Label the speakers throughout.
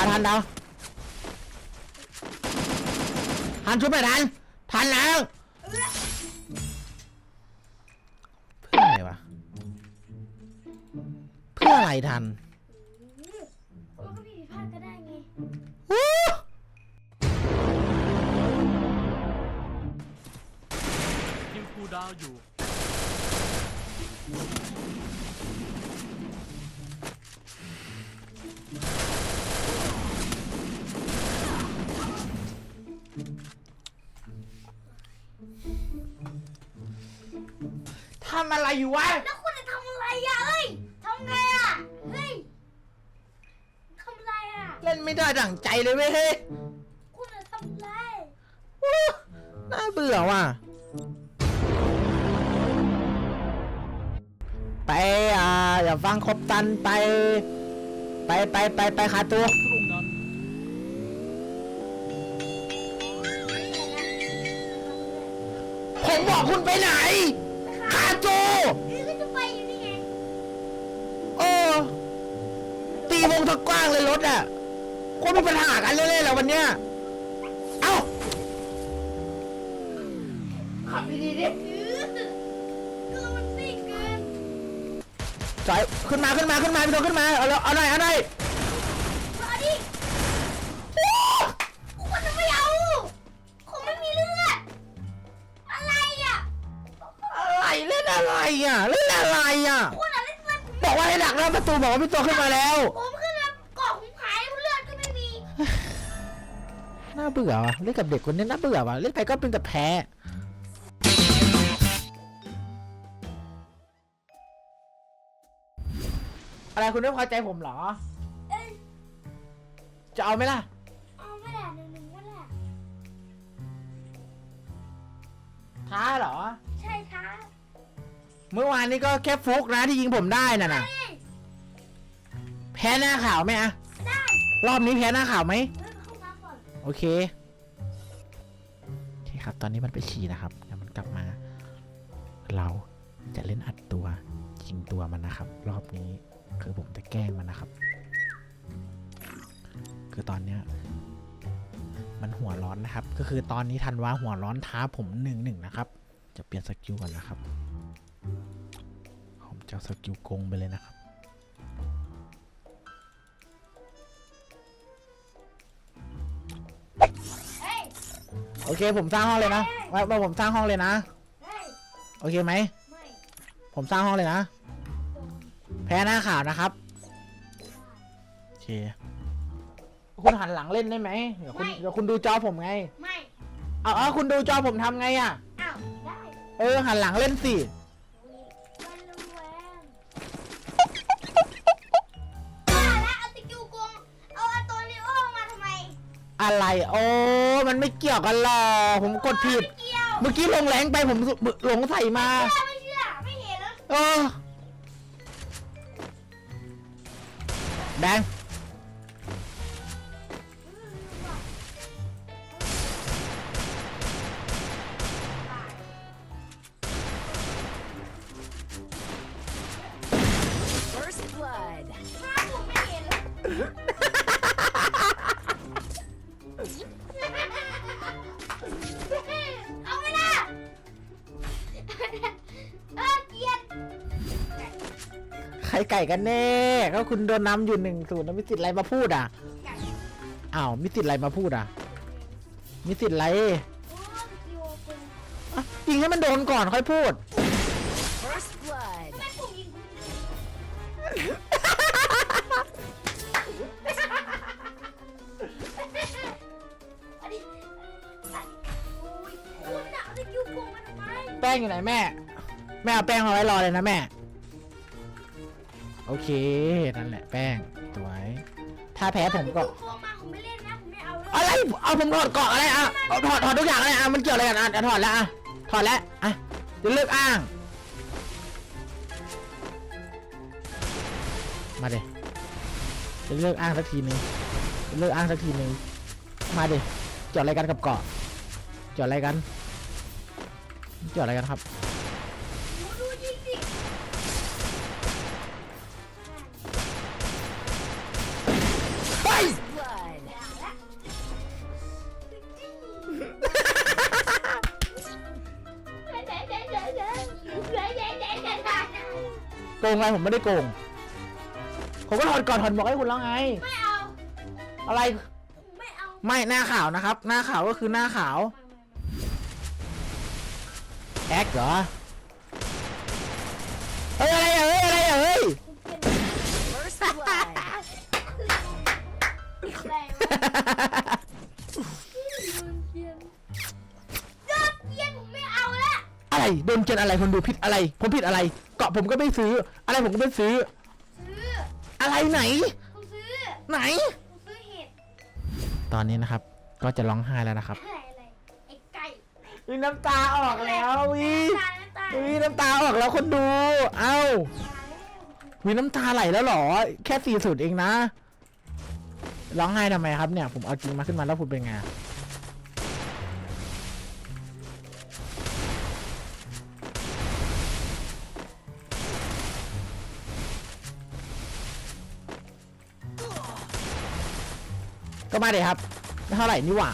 Speaker 1: าทันดาวทันชุบไม่ทันทันแล้วเพื่ออะไรวะเพื่ออะไรทัน
Speaker 2: มันก็ผิดพลาดก็ได้ไง
Speaker 1: วู้
Speaker 3: ยิงคูลดาวน์อยู่
Speaker 1: ทำอะไรอยู่วะ
Speaker 2: แล้วคุณจะทำอะไรอะเอ้ยทำไงอะ เฮ้ยทำอะไรอะ
Speaker 1: เล่นไม่ได้ดั่งใจเลยเว้ยเฮ้ย
Speaker 2: คุณจะทำอะไร
Speaker 1: วู้น่าเบื่อว่ะ ไปอ่าอย่าฟังครบตันไป ไปไปไปไปขาตัว
Speaker 3: ตรงนั้น
Speaker 1: ผมบอกคุณไปไหน วงทะกว้างเลยรถอะคนมีปัญหากันเรื่อยๆแล้ววันเนี้ยเอ้าขับดีๆดิ
Speaker 2: เออก็มันซิ่งเกิน
Speaker 1: จอยขึ้นมาขึ้นมาขึ้นมาพี่โตขึ้นมาเอาเลยเอาหน่อยเอาหน่อย
Speaker 2: มาดิคุณจะไม่เอาผมไม่มีเลือด อะไรอะ
Speaker 1: อะไรเล่นอะไรอะเล่นอะไรอะ
Speaker 2: คุณอะไรเลือด
Speaker 1: บอกว่าให้ดักหน้าประตูบอกว่าพี่โตขึ้นมาแล้ว
Speaker 2: ผม น่าเบื่
Speaker 1: อว่ะเล่นกับเด็กคนนี้น่าเบื่อว่ะเล่นไปก็เป็นแต่แพ้อะไรคุณไม่พอใจผมเหรอ
Speaker 2: เอ้ย
Speaker 1: จะเอาไหมล่ะ
Speaker 2: เอาไม่ได้หนึ่งหนึ่งไม่ได้
Speaker 1: ท้าเหรอ
Speaker 2: ใช่ท้า
Speaker 1: เมื่อวานนี้ก็แค่ฟุกนะที่ยิงผมได้น่ะนะ
Speaker 2: เอ้ย
Speaker 1: แพ้หน้าข่าวไหมอะ
Speaker 2: ได้
Speaker 1: รอบนี้แพ้หน้าข่าวไหม โอเค โอเคครับ ตอนนี้มันไปฉี่นะครับแล้วมันกลับมา เราจะเล่นอัดตัวยิงตัวมันนะครับ รอบนี้คือผมจะแกล้งมันนะครับ คือตอนเนี้ยมันหัวร้อนนะครับ ก็คือตอนนี้ทันว่าหัวร้อนท้าผมหนึ่งหนึ่งนะครับ จะเปลี่ยนสกิลก่อนนะครับ ผมจะสกิลโกงไปเลยนะครับ โอเคผมสร้างห้องเลยนะว่าว่าผมสร้างห้องเลยนะ
Speaker 2: เฮ้ย
Speaker 1: โอเคไหม
Speaker 2: ไม่
Speaker 1: ผมสร้างห้องเลยนะ แพ้หน้าข่าวนะครับโอเคคุณหันหลังเล่นได้ไหมเดี๋ยวคุณเดี๋ยวคุณดูจอผมไง
Speaker 2: ไม่
Speaker 1: เอาเอาคุณดูจอผมทำไงอะ
Speaker 2: อ้าว ได้
Speaker 1: เออหันหลังเล่นสิ
Speaker 2: อะ
Speaker 1: ไร โอ้มันไม่เกี่ยวกันหรอกผมกดผิด
Speaker 2: ไม่เกี่ยว
Speaker 1: เมื่อกี้ลงแรงไปผมหลงใส่มา
Speaker 2: เชื่อไม่เชื่อไม่เห็นแล้ว
Speaker 1: เออแบง
Speaker 2: ไก่
Speaker 1: กันแน่ก็คุณโดนนำอยู่หนึ่งศูนย์แล้วมีสิทธิ์อะไรมาพูดอะอ้าวมีสิทธิ์อะไรมาพูดอะมีสิทธิ์อะไร
Speaker 2: โอ้สกิลโกง
Speaker 1: อะยิงให้มันโดนก่อนค่อยพูด
Speaker 4: First blood.
Speaker 2: แม่ผมยิงอันนี้อันโอ้ยคุณน่ะเอาสกิลโกงมาทำไม
Speaker 1: แป้งอยู่ไหนแม่ แม่เอาแป้งเอาไว้รอเลยนะแม่ โอเค นั่นแหละแป้งสวย ถ้าแพ้ผมก็
Speaker 2: สกิลโกงมาผมไม่เล่นนะผมไม่เอาแล้ว
Speaker 1: อะไร เอาผมถอดเกาะอะไรอะเอาถอดถอดทุกอย่างเลยอะ มันเกี่ยวอะไรกันอะอะถอดแล้วอะ ถอดแล้วอะเดี๋ยวเลิกอ้าง มาเดี๋ยวเลิกอ้างสักทีนึงจะเลิกอ้างสักทีนึง มาเดี๋ยวเกี่ยวอะไรกันกับเกาะ เกี่ยวอะไรกัน เกี่ยวอะไรกันครับ
Speaker 2: ง
Speaker 1: อะไรผมไม่ได้โกง ผมก็ถอดก่อนถอดหมวกให้คุณแล้วไง
Speaker 2: ไม่เอา
Speaker 1: อะไร
Speaker 2: ไม่เอา
Speaker 1: ไม่หน้าขาวนะครับ หน้าขาวก็คือหน้าขาว แอคเหรอ เฮ้ย อะไรอะเฮ้ย อะไรอะเฮ้ย
Speaker 4: First blood.
Speaker 2: แรงโด อะ
Speaker 1: ไรโดนเจนอะไรคนดูผิดอะไร ผมผิดอะไร เกาะผมก็ไม่ซื้อ อะไรผมก็ไม่ซื้อ
Speaker 2: ซื้อ
Speaker 1: อะไรไหน
Speaker 2: ผมซื้อ
Speaker 1: ไหน
Speaker 2: ผมซื้อเห็ด
Speaker 1: ตอนนี้นะครับก็จะร้องไห้แล้วนะครับ
Speaker 2: อะไรอะไรไอ้ไก่
Speaker 1: วิน้ำตาออกแล้ววิ
Speaker 2: ตายแล้วตาย
Speaker 1: วิน้ำตาออกแล้วคนดู เอ้าวิน้ำตาไหลแล้วเหรอ แค่สี่สุดเองนะร้องไห้ทำไมครับเนี่ย ผมเอาจริงมาขึ้นมาแล้วคุณเป็นไง เลยครับเท่าไหร่นี่หว่า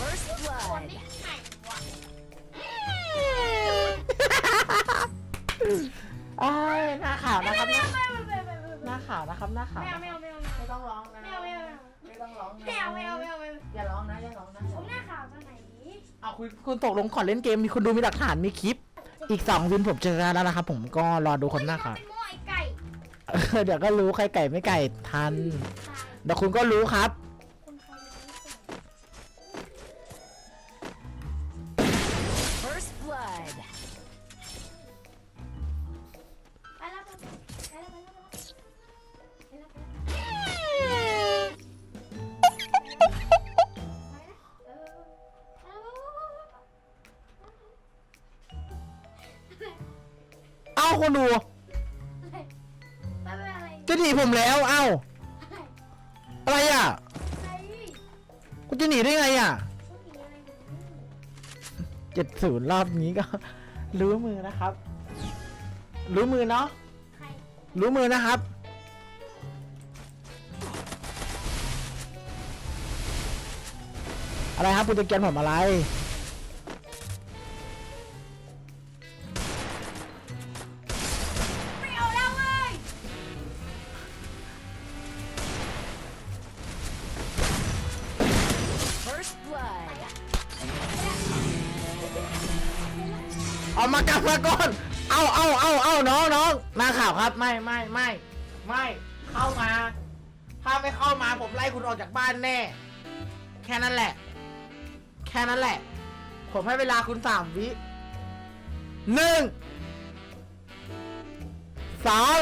Speaker 4: First
Speaker 2: คน
Speaker 4: blood.
Speaker 2: นี้ไข่วะ
Speaker 1: อ้ายหน้าขาว
Speaker 2: ไม่
Speaker 1: นะครับ
Speaker 2: ไม่
Speaker 1: หน้า
Speaker 2: ไม่ไม่ไม่ไม่ไม่
Speaker 1: หน้าขาวนะครับหน้าขาว
Speaker 2: ไม่เอาไม่เอาไม่เอา
Speaker 1: ไม่ต้องร้องนะ
Speaker 2: ไม่เอาไม่เอา
Speaker 1: ไม่ต้องร้องนะ
Speaker 2: ไม่เอาไม่เอาไม่เอาไม่เอา
Speaker 1: อย่าร้องนะอย่าร้องนะ
Speaker 2: ผมหน้าขาวตอนไหน
Speaker 1: เอาคุณคุณตกลงขอเล่นเกมมีคนดูมีหลักฐานมีคลิป อีกสองวินผมเจอกันแล้วนะครับผมก็รอดูคนหน้าขาว
Speaker 2: เป็นหม้อไอ้ไก่
Speaker 1: เออเดี๋ยวก็รู้ใครไก่ไม่ไก่ทันเดี๋ยวคุณก็รู้ครับ
Speaker 2: คนเขาจะไม่ส่ง
Speaker 4: First blood.
Speaker 1: คนดู
Speaker 2: ไม่เป็นอะไร
Speaker 1: จะหนีผมแล้ว เอ้า อะไรอะ
Speaker 2: อะไร
Speaker 1: คุณจะหนีได้ไงอะ
Speaker 2: ต้องมีอะไรอยู่
Speaker 1: เจ็ดศูนย์รอบนี้ก็ รู้มือนะครับ รู้มือเนาะ
Speaker 2: ใคร
Speaker 1: รู้มือนะครับ อะไรครับคุณจะเกียนผมอะไร
Speaker 2: เอา
Speaker 1: มากลับมาก่อน เอาเอาเอาเอาน้องน้องมาข่าวครับ ไม่ไม่ไม่ไม่เข้ามา ถ้าไม่เข้ามาผมไล่คุณออกจากบ้านแน่ แค่นั้นแหละ แค่นั้นแหละ ผมให้เวลาคุณสามวิหนึ่งสอง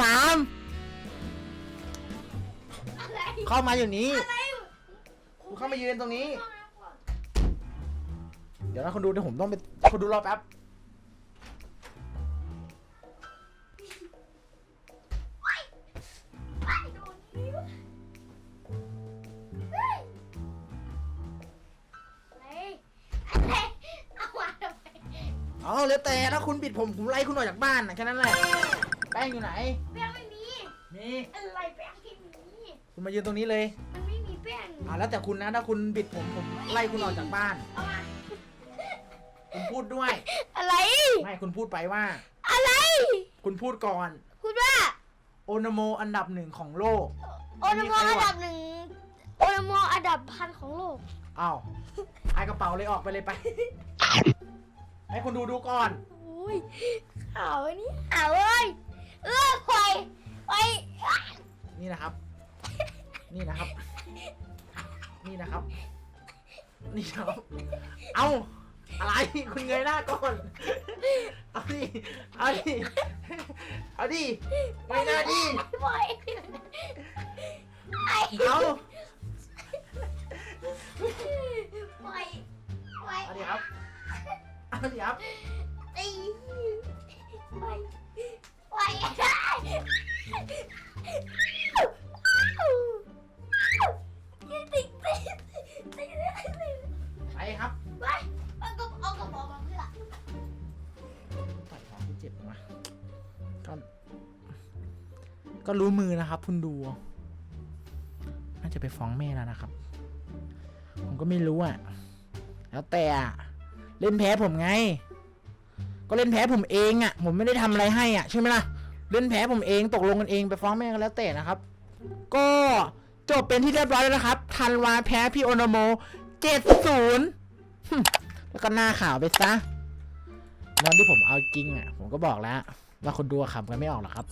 Speaker 1: สาม
Speaker 2: อะไร
Speaker 1: เข้ามาอยู่นี้
Speaker 2: อะไร
Speaker 1: คุณเข้ามายืนตรงนี้ เดี๋ยวนะคนดูเดี๋ยวผมต้องไปคนดูรอแป๊บ
Speaker 2: อ้โดนนิ้วเฮ้ยอรอะไรเอามาทำไม
Speaker 1: เอแต่ถ้าคุณบิดผมผมไล่คุณออกจากบ้านนะแค่นั้นแหละแป้งอยู่ไหน
Speaker 2: แป้งไม่มี
Speaker 1: มี
Speaker 2: อะไรแป้งไม่มี
Speaker 1: คุณมายืนตรงนี้เลย
Speaker 2: มันไม่มีแป้ง
Speaker 1: อ่าแล้วแต่คุณนะถ้าคุณบิดผมผมไล่คุณออกจากบ้าน
Speaker 2: เอามา
Speaker 1: คุณพูดด้วย
Speaker 2: อะไร
Speaker 1: ไม่คุณพูดไปว่า
Speaker 2: อะไร
Speaker 1: คุณพูดก่อน
Speaker 2: คุณว่า
Speaker 1: โอนาโมอันดับหนึ่งของโลก
Speaker 2: โอนาโมอันดับหนึ่งโอนาโมอันดับพันของโลก
Speaker 1: อ้าวไอากระเป๋าเลยออกไปเลยไป ให้คนดูดูก่อน
Speaker 2: อุ้ยข่าวอันนี้ข่าวเอ้ยเออปล่อยปล่อย
Speaker 1: นี่นะครับ นี่นะครับ นี่นะครับ นี่นะครับ เอา อะไร คุณเงยหน้าก่อน เอาดิ เอาดิ เอาดิเงยหน้าดิ
Speaker 2: ปล่อยไอ้
Speaker 1: เอา
Speaker 2: ปล่อยปล่อย
Speaker 1: เอาดิครับ เอาดิครับ
Speaker 2: ก็
Speaker 1: รู้
Speaker 2: มือ
Speaker 1: นะครับคุณดู น่าจะไปฟ้องแม่แล้วนะครับ ผมก็ไม่รู้อะ แล้วแต่อะเล่นแพ้ผมไง ก็เล่นแพ้ผมเองอะ ผมไม่ได้ทำอะไรให้อะใช่ไหมล่ะ เล่นแพ้ผมเองตกลงกันเองไปฟ้องแม่กันแล้วแต่นะครับ ก็จบเป็นที่เรียบร้อยแล้วนะครับ ทันวาแพ้พี่โอนโมเจ็ดศูนย์แล้วก็หน้าข่าวไปซะแล้วที่ผมเอาจริงอะ ผมก็บอกแล้ว ว่าคนดูขำกันไม่ออกหรอกครับ